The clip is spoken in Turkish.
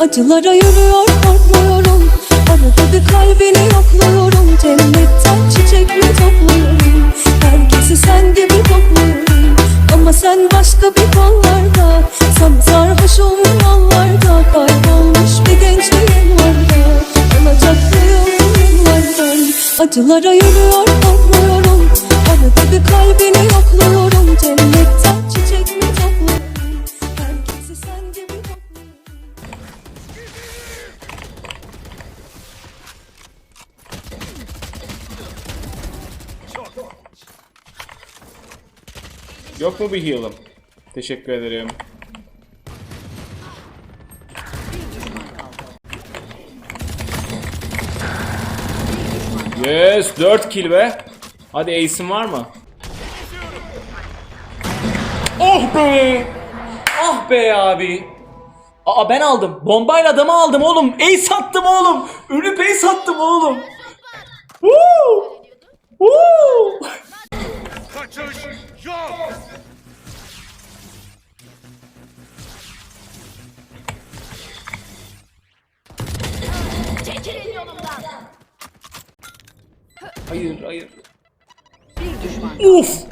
Acılara yürüyor korkmuyorum. Arada bir kalbini yokluyorum. Cennetten çiçek mi topluyorum. Herkesi sen gibi kokluyorum Ama sen başka bir kollarda. Sana sarhoşum yollarda. Kaybolmuş bir gençliğim var da. Alacak mıyım yıllardan Acılara yürüyor korkmuyorum Yok mu bir heal'ım? Teşekkür ederim. Yes, 4 kill be. Hadi ace'in var mı? Oh be! Ah be abi. Aa ben aldım. Bombayla adamı aldım oğlum. Ace attım oğlum. Ölüp ace attım oğlum. Çekilin yolumdan. Hayır, hayır. Bir düşman. Uf!